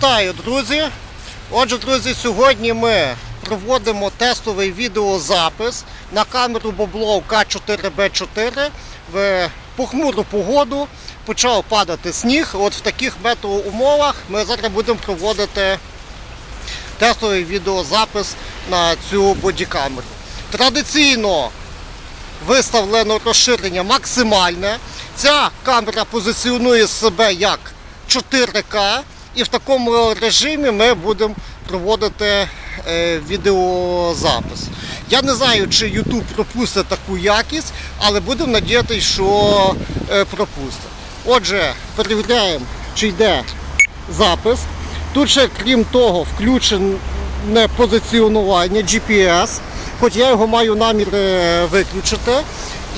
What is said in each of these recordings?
Вітаю, друзі! Отже, друзі, сьогодні ми проводимо тестовий відеозапис на камеру Боблов К4Б4 в похмуру погоду. Почав падати сніг. От в таких метеоумовах ми зараз будемо проводити тестовий відеозапис на цю бодікамеру. Традиційно виставлено розширення максимальне. Ця камера позиціонує себе як 4К, і в такому режимі ми будемо проводити е, відеозапис. Я не знаю, чи YouTube пропустить таку якість, але будемо надіятися, що е, пропустить. Отже, перевіряємо, чи йде запис. Тут ще, крім того, включене позиціонування GPS, хоч я його маю намір е, виключити.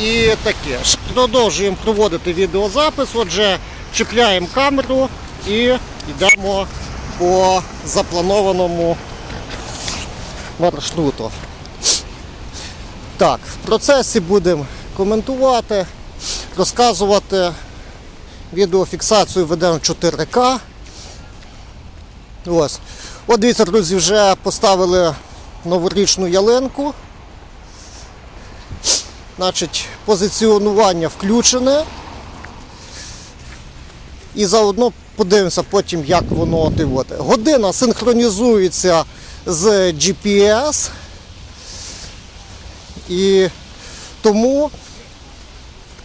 І таке. Продовжуємо проводити відеозапис. Отже, чіпляємо камеру і йдемо по запланованому маршруту. Так, в процесі будемо коментувати, розказувати. Відеофіксацію ведемо 4К. Ось. От дивіться, друзі, вже поставили новорічну ялинку. Значить, позиціонування включене. І заодно подивимося потім, як воно дивоти. Година синхронізується з GPS. І тому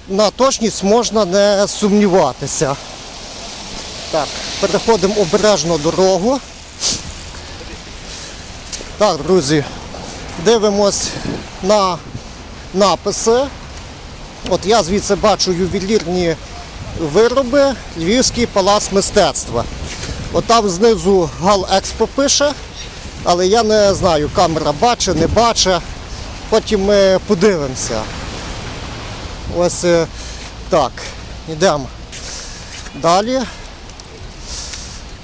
на точність можна не сумніватися. Так, переходимо обережно дорогу. Так, друзі, дивимось на написи. От я звідси бачу ювелірні вироби, Львівський палац мистецтва. От там знизу Гал Експо пише, але я не знаю, камера бачить, не бачить. Потім ми подивимося. Ось е, так, йдемо далі.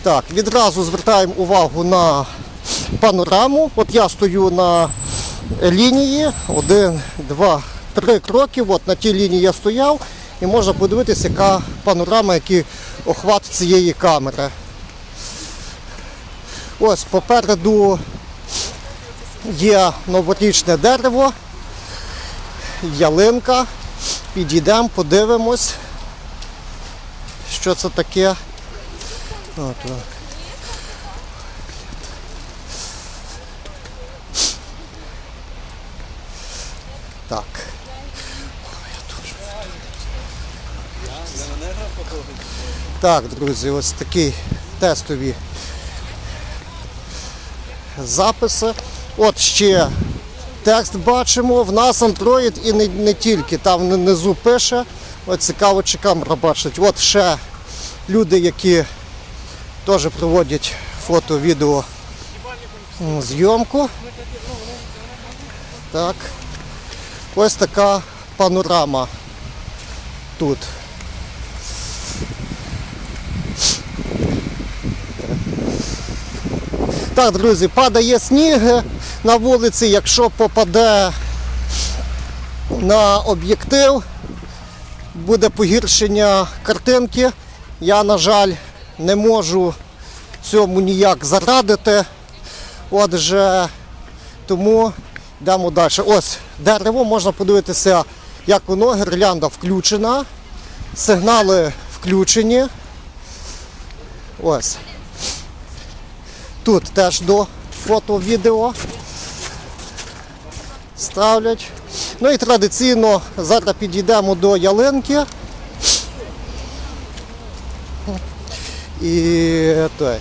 Так, відразу звертаємо увагу на панораму. От я стою на лінії, один, два, три кроки. От на тій лінії я стояв і можна подивитися, яка панорама, який охват цієї камери. Ось попереду є новорічне дерево, ялинка. Підійдемо, подивимось, що це таке. От, о. Так. Так, друзі, ось такі тестові записи. От ще текст бачимо. В нас Android і не, не тільки. Там внизу пише. От цікаво, чи камера бачить. От ще люди, які теж проводять фото, відео зйомку. Так. Ось така панорама тут. Так, друзі, падає сніг на вулиці, якщо попаде на об'єктив, буде погіршення картинки. Я, на жаль, не можу цьому ніяк зарадити. Отже, тому йдемо далі. Ось дерево, можна подивитися, як воно, гірлянда включена, сигнали включені. Ось. Тут теж до фото-відео ставлять. Ну і традиційно зараз підійдемо до ялинки. І той.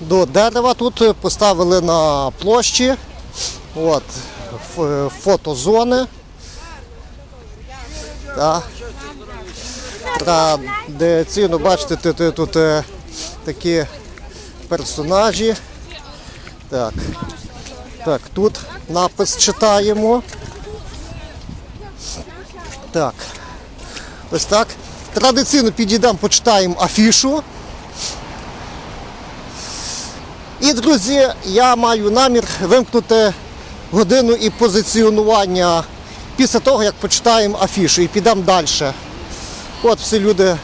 До дерева тут поставили на площі. От, фотозони. Так. Традиційно, бачите, тут е, такі персонажі. Так. Так, тут напис читаємо. Так. Ось так. Традиційно підійдемо, почитаємо афішу. І, друзі, я маю намір вимкнути годину і позиціонування після того, як почитаємо афішу і підемо далі. От всі люди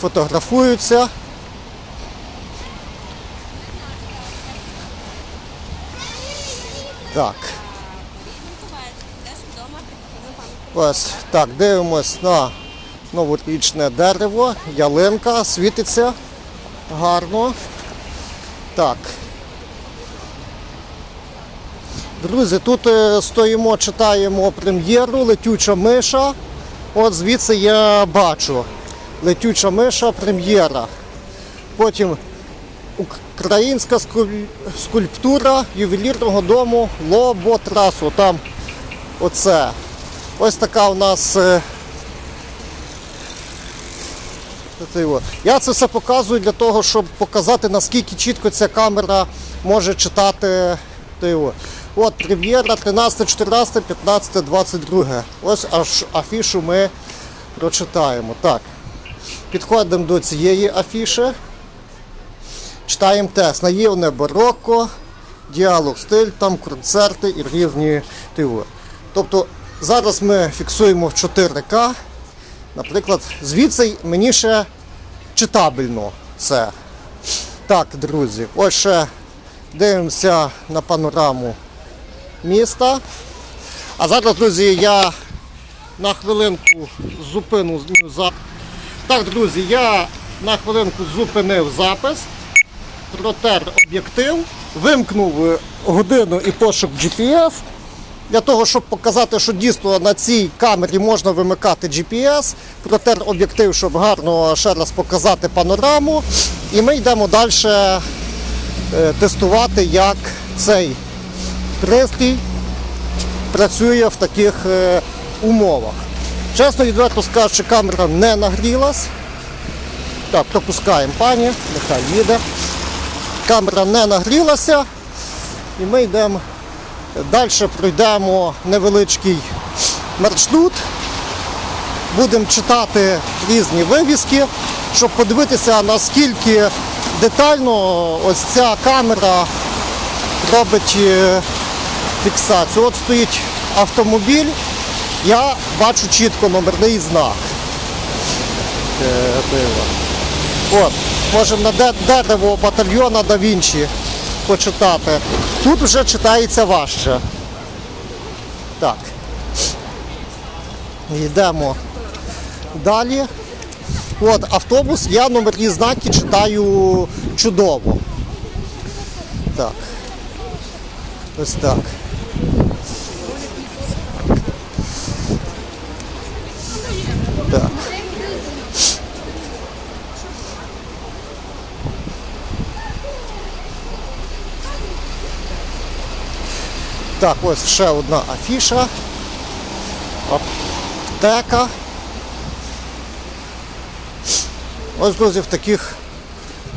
фотографуються. Так. Ось так, дивимось на новорічне дерево, ялинка, світиться гарно. Так. Друзі, тут е, стоїмо, читаємо прем'єру, летюча миша. От звідси я бачу. Летюча миша, прем'єра. Потім українська скульптура ювелірного дому Лоботрасу. Там оце. Ось така у нас. е. Я це все показую для того, щоб показати, наскільки чітко ця камера може читати. От прем'єра 13, 14, 15, 22. Ось аж афішу ми прочитаємо. Так. Підходимо до цієї афіші. Читаємо текст. Наївне барокко, діалог, стиль, там концерти і різні тиви. Тобто зараз ми фіксуємо в 4К. Наприклад, звідси мені ще читабельно це. Так, друзі, ось ще дивимося на панораму міста. А зараз, друзі, я на хвилинку зупину. Так, друзі, я на хвилинку зупинив запис, протер об'єктив, вимкнув е, годину і пошук GPS. Для того, щоб показати, що дійсно на цій камері можна вимикати GPS, протер об'єктив, щоб гарно ще раз показати панораму. І ми йдемо далі е, тестувати, як цей пристрій працює в таких е, умовах. Чесно відверто скажучи, камера не нагрілась. Так, пропускаємо пані, нехай їде. Камера не нагрілася. І ми йдемо далі, пройдемо невеличкий маршрут. Будемо читати різні вивіски, щоб подивитися, наскільки детально ось ця камера робить е, фіксацію. От стоїть автомобіль, я бачу чітко номерний знак. Е. От, можемо на де- дерево батальйона да Вінчі почитати. Тут вже читається важче. Так. Йдемо далі. От автобус, я номерні знаки читаю чудово. Так. Ось. Так. Так, ось ще одна афіша. Аптека. Ось, друзі, в таких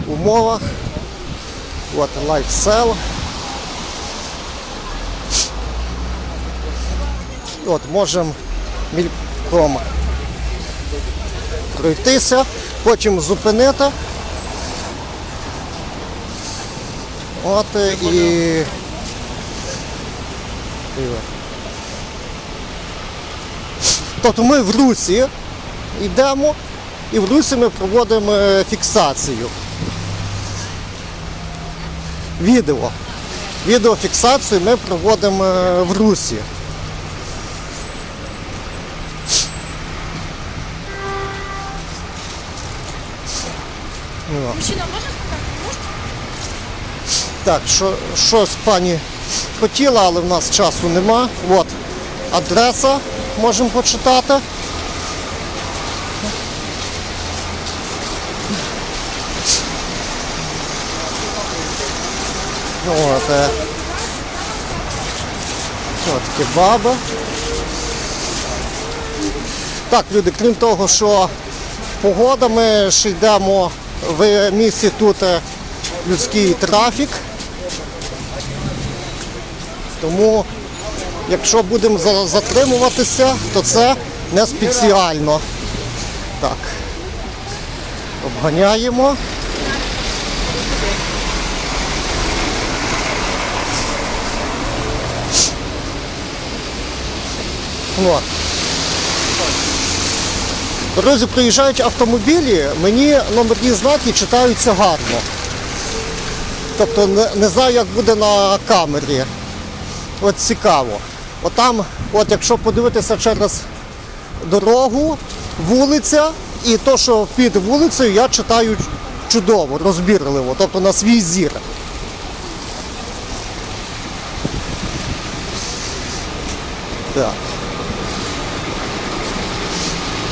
умовах. От лайфсел. От, можемо мільком пройтися, потім зупинити. От і. Диво. Тобто ми в русі йдемо і в русі ми проводимо е, фіксацію. Відео. Відеофіксацію ми проводимо е, в русі. Мужчина, можно сказать? Так, що, щось пані хотіла, але в нас часу нема. От адреса можемо почитати. От, е, от кебаби. Так, люди, крім того, що погода, ми ще йдемо в місті тут е, людський трафік. Тому, якщо будемо затримуватися, то це не спеціально. Так. Обганяємо. От. Дорозі приїжджають автомобілі, мені номерні знаки читаються гарно. Тобто не, не знаю, як буде на камері. От цікаво. От там, от якщо подивитися через дорогу, вулиця, і то, що під вулицею, я читаю чудово, розбірливо, тобто на свій зір. Так.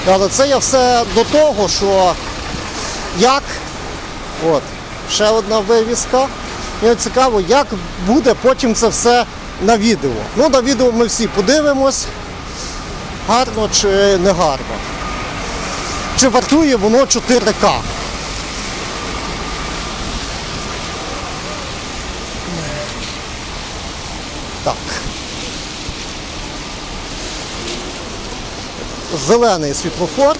Але це я все до того, що як, от, ще одна вивіска. Мені цікаво, як буде потім це все на відео. Ну, на відео ми всі подивимось, гарно чи не гарно. Чи вартує воно 4К. Так. Зелений світлофор.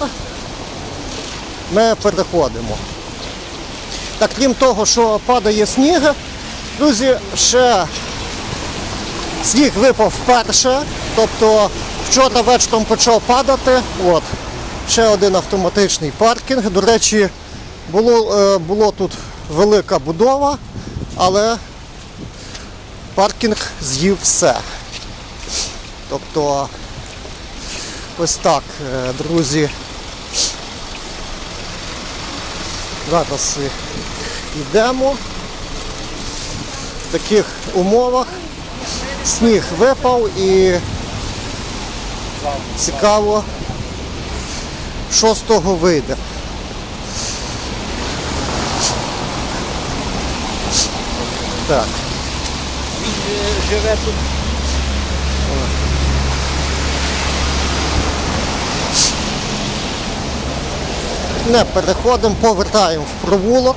Ми переходимо. Так, крім того, що падає сніг, друзі, ще сніг випав вперше. Тобто вчора вечором почав падати. От. Ще один автоматичний паркінг. До речі, було, е, було тут велика будова, але паркінг з'їв все. Тобто ось так, е, друзі. Зараз йдемо. В таких умовах сніг випав і цікаво, що з того вийде. Так. живе тут. Не переходимо, повертаємо в провулок.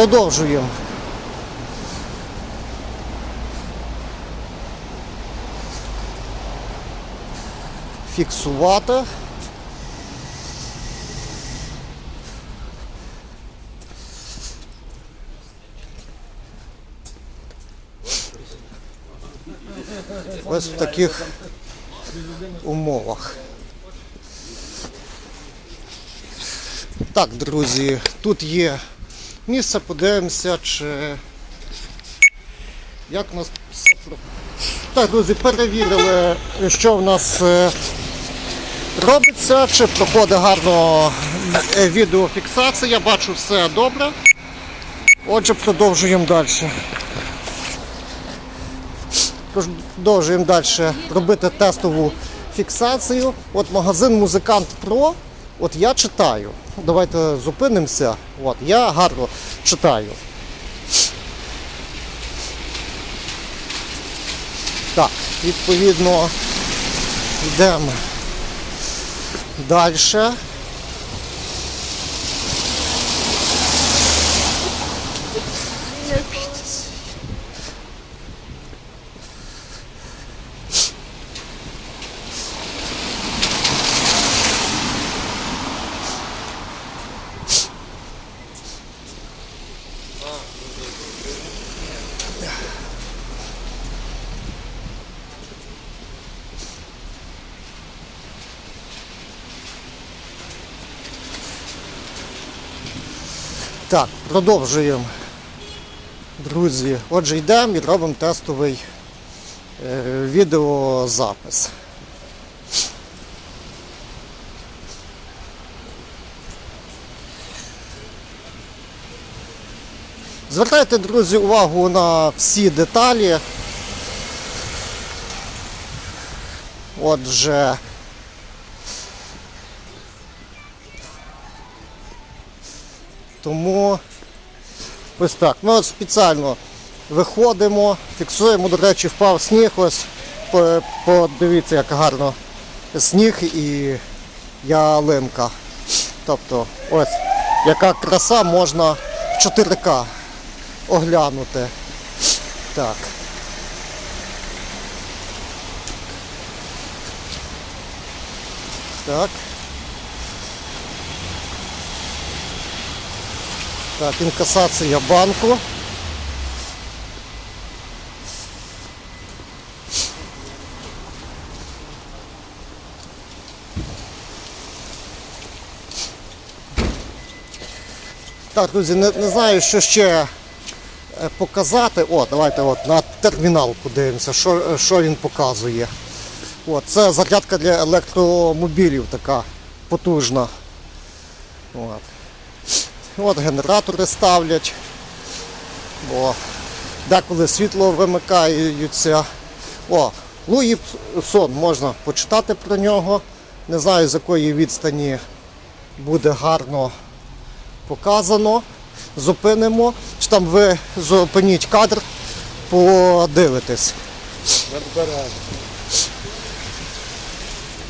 Продовжуємо. Фіксувати. Ось в таких умовах. Так, друзі, тут є місце, подивимося, чи як у нас все Так, друзі, перевірили, що в нас е, робиться, чи проходить гарно е, відеофіксація. Бачу, все добре. Отже, продовжуємо далі. Продовжуємо далі робити тестову фіксацію. От магазин Музикант Про. От я читаю. Давайте зупинимося. От, я гарно читаю. Так, відповідно, йдемо далі. Так, продовжуємо. Друзі, отже, йдемо і робимо тестовий е, відеозапис. Звертайте, друзі, увагу на всі деталі. Отже. Тому ось так. Ми от спеціально виходимо, фіксуємо, до речі, впав сніг. Ось по- подивіться, як гарно сніг і ялинка. Тобто, ось яка краса можна в 4К оглянути. Так. Так. Так, інкасація банку. Так, друзі, не, не знаю, що ще е, показати. О, давайте от на термінал подивимося, що е, що він показує. От, Це зарядка для електромобілів така потужна. От. От генератори ставлять, бо деколи світло вимикаються. О, Луї Сон, можна почитати про нього. Не знаю, з якої відстані буде гарно показано. Зупинимо. Чи там ви зупиніть кадр, подивитесь.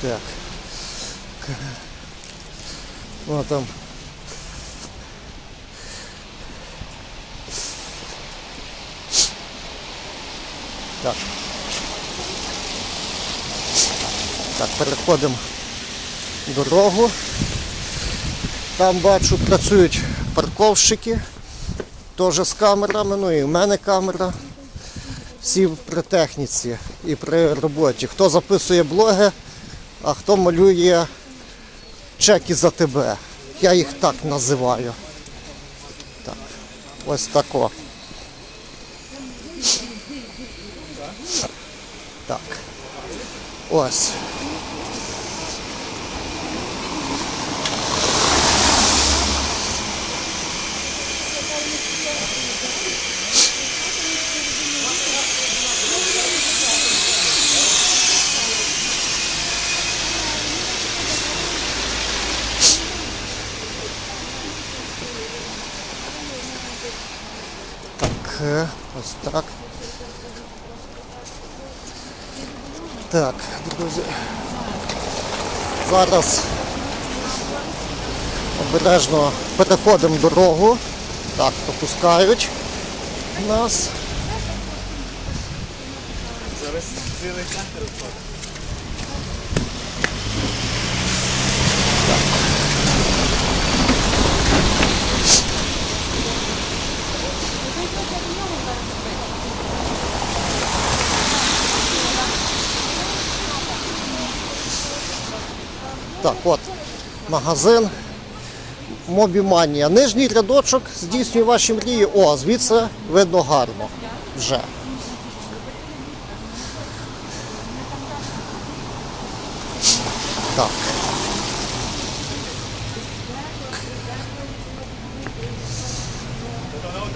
Так. О, там. Так. Так, переходимо дорогу. Там бачу, працюють парковщики, теж з камерами, ну і в мене камера. Всі при техніці і при роботі. Хто записує блоги, а хто малює чеки за тебе. Я їх так називаю. Так. Ось тако. Ось. Так, е, ось так. Так, друзі. Зараз обережно переходимо дорогу. Так, пропускають нас. Зараз цілий центр впаде. Так, от, магазин. Мобіманія. Нижній рядочок здійснює ваші мрії. О, звідси видно гарно. Вже. Так. Воно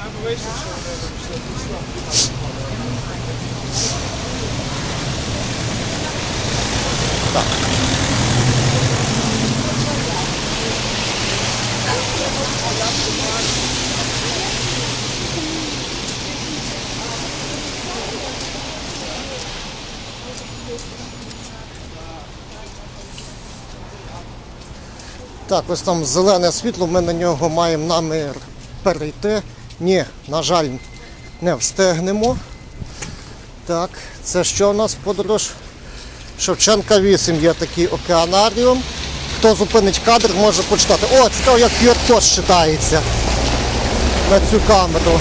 Так, ось там зелене світло, ми на нього маємо намір перейти. Ні, на жаль, не встигнемо. Так, це що у нас подорож? Шевченка 8 є такий океанаріум. Хто зупинить кадр, може почитати. О, цікаво, як QR-код читається на цю камеру.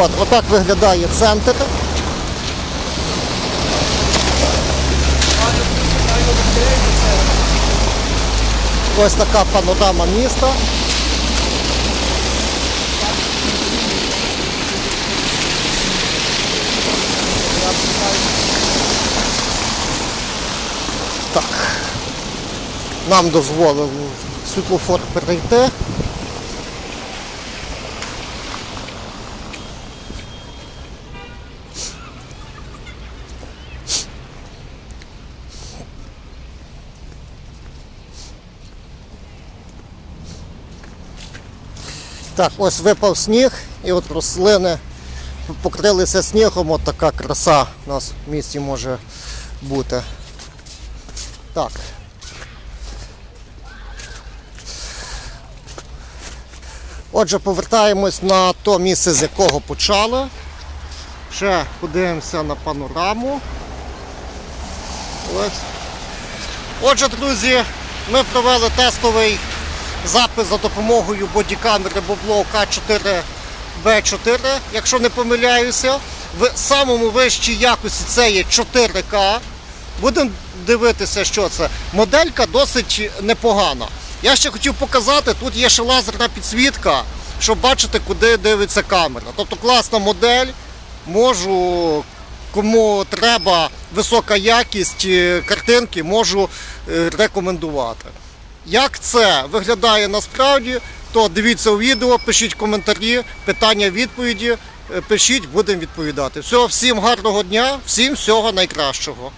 От, отак виглядає центр. Ось така панорама міста. Так. Нам дозволили світлофор перейти. Так, ось випав сніг, і от рослини покрилися снігом, от така краса у нас в місті може бути. Так. Отже, повертаємось на то місце, з якого почали. Ще подивимося на панораму. Ось. Отже, друзі, ми провели тестовий запис за допомогою бодікамери Boblo K4B4, якщо не помиляюся. В самому вищій якості це є 4К. Будемо дивитися, що це. Моделька досить непогана. Я ще хотів показати, тут є ще лазерна підсвітка, щоб бачити, куди дивиться камера. Тобто класна модель, можу, кому треба висока якість е, картинки, можу е, рекомендувати. Як це виглядає насправді, то дивіться у відео, пишіть коментарі, питання, відповіді, е, пишіть, будемо відповідати. Все, всім гарного дня, всім всього найкращого.